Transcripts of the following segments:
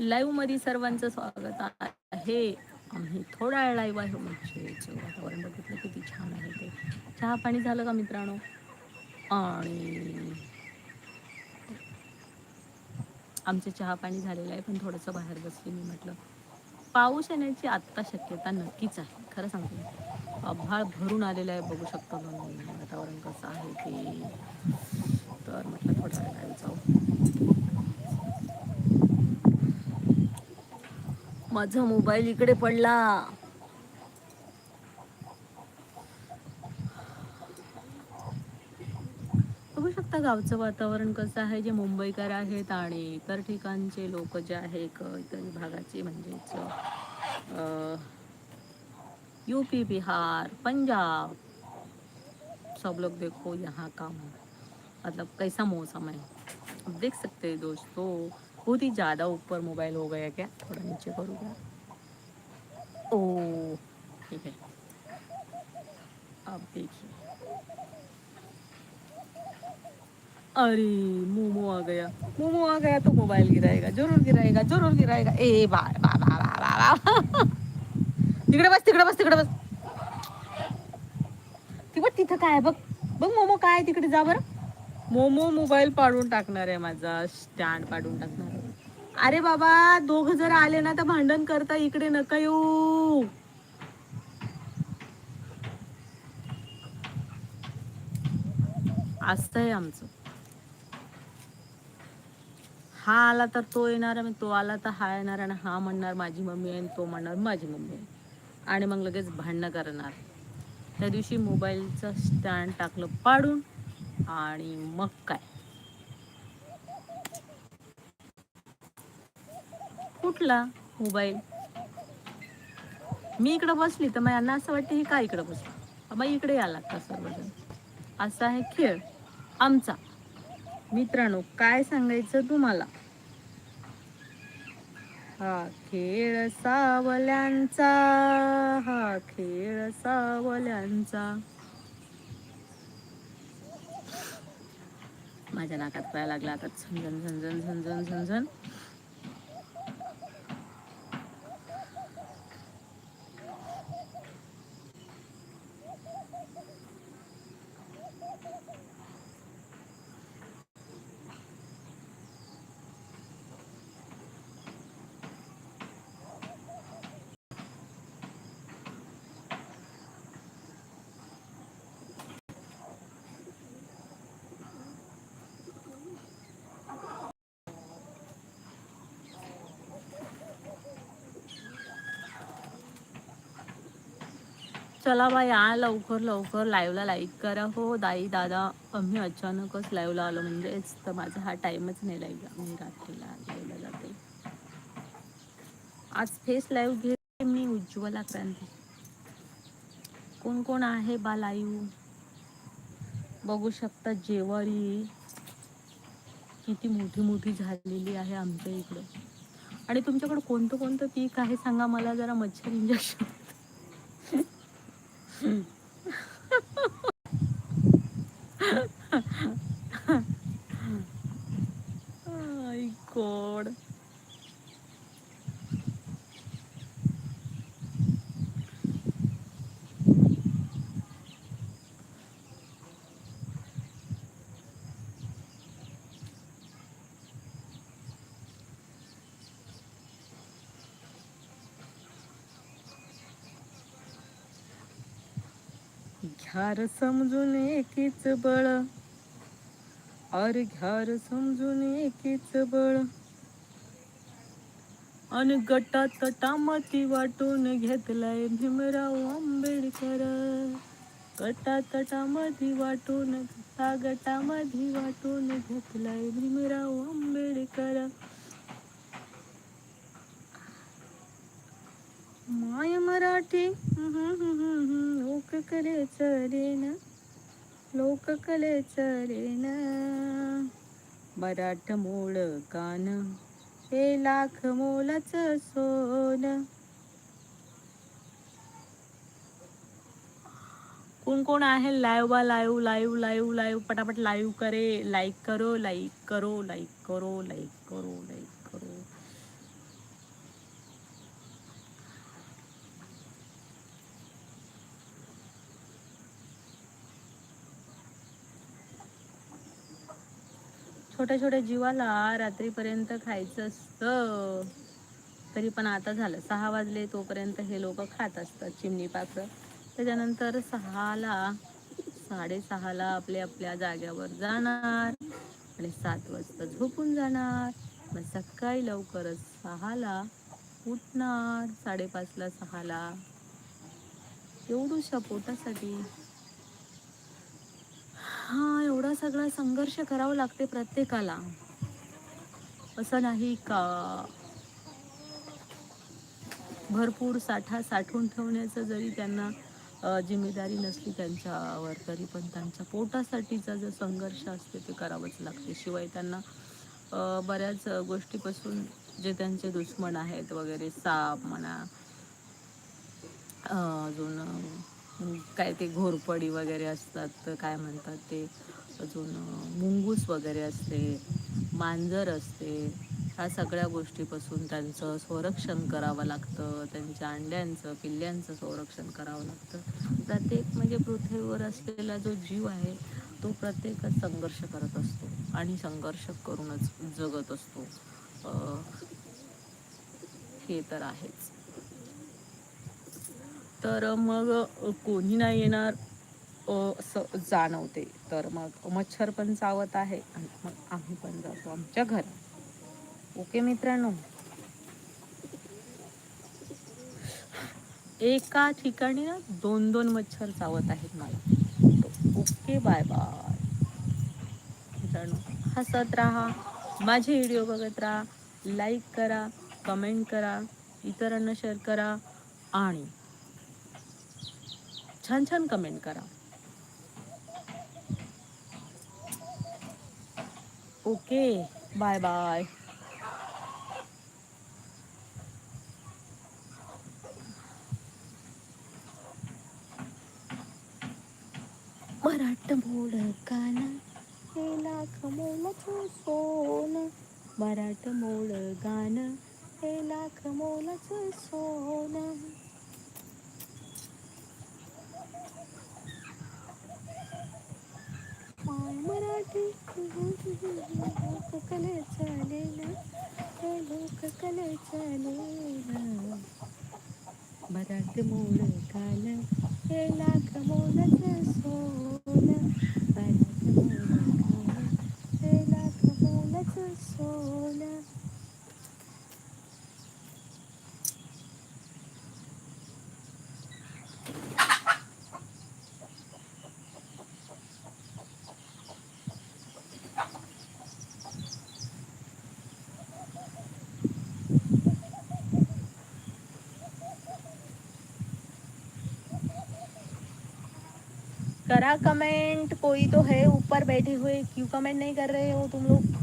लाईव्हमध्ये सर्वांचं स्वागत आहे. आम्ही थोडा वेळ लाईव्ह आहे. म्हणजे वातावरण बघितलं किती छान आहे ते. चहा पाणी झालं का मित्रांनो? आणि आमचे चहा पाणी झालेलं आहे पण थोडंसं बाहेर बसले मी म्हटलं. पाऊस येण्याची आत्ता शक्यता नक्कीच आहे. खरं सांगतो आभाळ भरून आलेलं आहे. बघू शकतो वातावरण कसं आहे ते. तर म्हटलं थोडा वेळ जाऊ माझा मोबाईल इकडे पडला. बघू शकता गावचं वातावरण कसं आहे जे मुंबईकर आहेत आणि इतर ठिकाणचे लोक जे आहे इतर भागाचे म्हणजेच यूपी बिहार पंजाब. सब लोग देखो यहाँ का मतलब कैसा मौसम है? देख सकते हैं दोस्तों बहुत ही ज़्यादा ऊपर मोबाइल हो गया क्या? थोड़ा नीचे करूँगा। ओ ठीक है। अब देखिए। अरे मोमो आ गया। मोमो आ गया तो मोबाइल गिराएगा जरूर गिराएगा जरूर गिराएगा। ए बा बा बा बा बा बा। तिकडे बस तिकडे बस तिकडे बस। ती बघ तिथं काय बघ बघ मोमो काय तिकडे जा बरं. मोमो मोबाईल पाडून टाकणार आहे माझा. स्टँड पाडून टाकणार आहे. अरे बाबा दोघ जर आले ना तर भांडण करता इकडे नका येऊ. असत आहे आमचं. हा आला तर तो येणार आणि तो आला तर हा येणार आणि हा म्हणणार माझी मम्मी आहे आणि तो म्हणणार माझी मम्मी आहे. आणि मग लगेच भांडणं करणार. त्या दिवशी मोबाईलचं स्टँड टाकलं पाडून आणि मग काय? कुठला? मोबाईल. मी इकडं बसली तर मग यांना असं वाटतं हे का इकडं बसली? मग इकडे या लागतात सर्वजण. असा आहे खेळ आमचा. मित्रांनो काय सांगायचं तुम्हाला? हा खेळ सावल्यांचा हा खेळ सावल्यांचा. माझ्या नाकात पाया लागला आता झंझन झंझन झंझन झंझन चला बा या लवकर लवकर लाईव्हला लाईक करा. हो दाई दादा आम्ही अचानकच लाईव्हला आलो. म्हणजेच तर माझा हा टाईमच नाही लाईव्हला मी रात्रीला लाईव्हला जाते. आज फेस लाईव्ह घे मी उज्ज्वला क्रांती कोण कोण आहे बा लाईव्ह बघू शकता जेवारी किती मोठी मोठी झालेली आहे आमच्या इकडं. आणि तुमच्याकडं कोणतं कोणतं पीक आहे? सांगा मला जरा मच्छर इंजेक्शन Mm-hmm. घ्यार समजून एकीच बळ. अर घ्यार समजून एकीच बळ. अन गटात टामाती वाटून घेतलाय भीमराव आंबेडकर. गटात टामाती वाटून गटा गटामधी वाटून घेतलाय भीमराव आंबेडकर. माय मराठी लोककलेच लोककलेच मराठ मूळ कान. हे लाख मोलाच सोन. कोण कोण आहे? लाईव्ह बा लाईव्ह लाईव्ह लाईव्ह लाईव्ह. पटापट लाईव्ह करे लाईक करो लाईक करो लाईक करो लाईक करो लाईक करो छोट्या छोट्या जीवाला रात्रीपर्यंत खायचं असतं. तरी पण आता झालं. सहा वाजले तोपर्यंत हे लोक खात असतात चिमणी पाखरं. त्याच्यानंतर सहाला साडेसहाला आपल्या आपल्या जाग्यावर जाणार आणि सात वाजता झोपून जाणार. मग सकाळी लवकरच सहाला उठणार. साडेपाचला सहाला. एवढूशा पोटासाठी हा एवढा सगळा संघर्ष करावा लागते प्रत्येकाला. असं नाही का? भरपूर साठा साठवून ठेवण्याचं जरी त्यांना जिम्मेदारी नसली त्यांच्यावर तरी पण त्यांच्या पोटासाठीचा जो संघर्ष असते ते करावंच लागते. शिवाय त्यांना बऱ्याच गोष्टीपासून जे त्यांचे दुश्मन आहेत वगैरे साप म्हणा अजून काय ते घोरपडी वगैरे असतात तर काय म्हणतात ते? अजून मुंगूस वगैरे असते मांजर असते. ह्या सगळ्या गोष्टीपासून त्यांचं संरक्षण करावं लागतं. त्यांच्या अंड्यांचं पिल्ल्यांचं संरक्षण करावं लागतं. प्रत्येक म्हणजे पृथ्वीवर असलेला जो जीव आहे तो प्रत्येकच संघर्ष करत असतो आणि संघर्ष करूनच जगत असतो. हे तर आहेच. तर मग कोणी नाही येणार असं जाणवते. तर मग मच्छर पण चावत आहे आणि मग आम्ही पण जातो आमच्या घरात. ओके मित्रांनो? एका ठिकाणी ना दोन दोन मच्छर चावत आहेत मला. ओके बाय बाय मित्रांनो हसत राहा माझे व्हिडिओ बघत राहा लाईक करा कमेंट करा इतरांना शेअर करा आणि छान छान कमेंट करा. ओके बाय बाय मराठ मोड काना हे लाख मोलाचं सोन. मराठ मोड गाणं हे लाख मोलाचं सोन माय मराठी लोक कले चालेल हे लोक कले चालेल मराठी मोड गाणं हे लाख मोलाचं सोन मराठ मोड गाणं हे लाख मोलाचं सोन करा कमेंट कोई तो है ऊपर बैठे हुए, क्यों कमेंट नहीं कर रहे हो तुम लोग?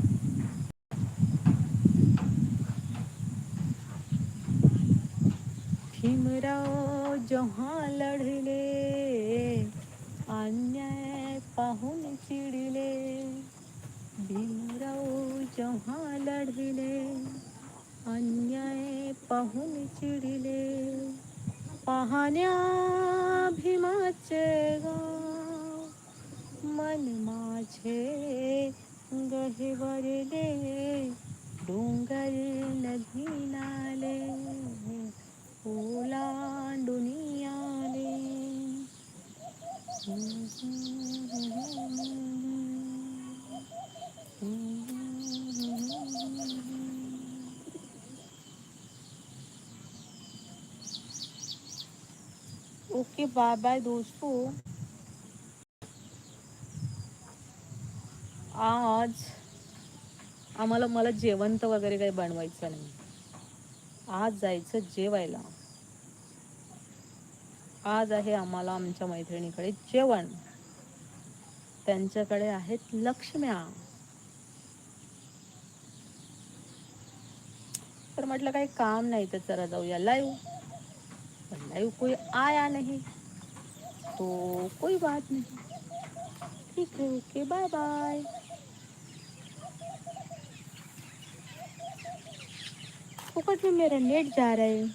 जेव्हा लढले अन्याय पाहून चिडले भीमराव जेव्हा लढले अन्याय माझे गहिवरले डोंगर नदी नाले ओलांडून आले ओके बाय बाय दोस्तों. आज आम्हाला मला जेवण तर वगैरे काही बनवायचं नाही. आज जायचं जेवायला. आज आहे आम्हाला आमच्या मैत्रिणीकडे जेवण. त्यांच्याकडे आहेत लक्ष्म्या. तर म्हटलं काही काम नाही तर चला जाऊया लाईव्ह पण लाईव्ह कोई आया नाही. तो कोई बात नाही. ठीक आहे ओके बाय बाय फोकट में मेरा नेट जा रहा है?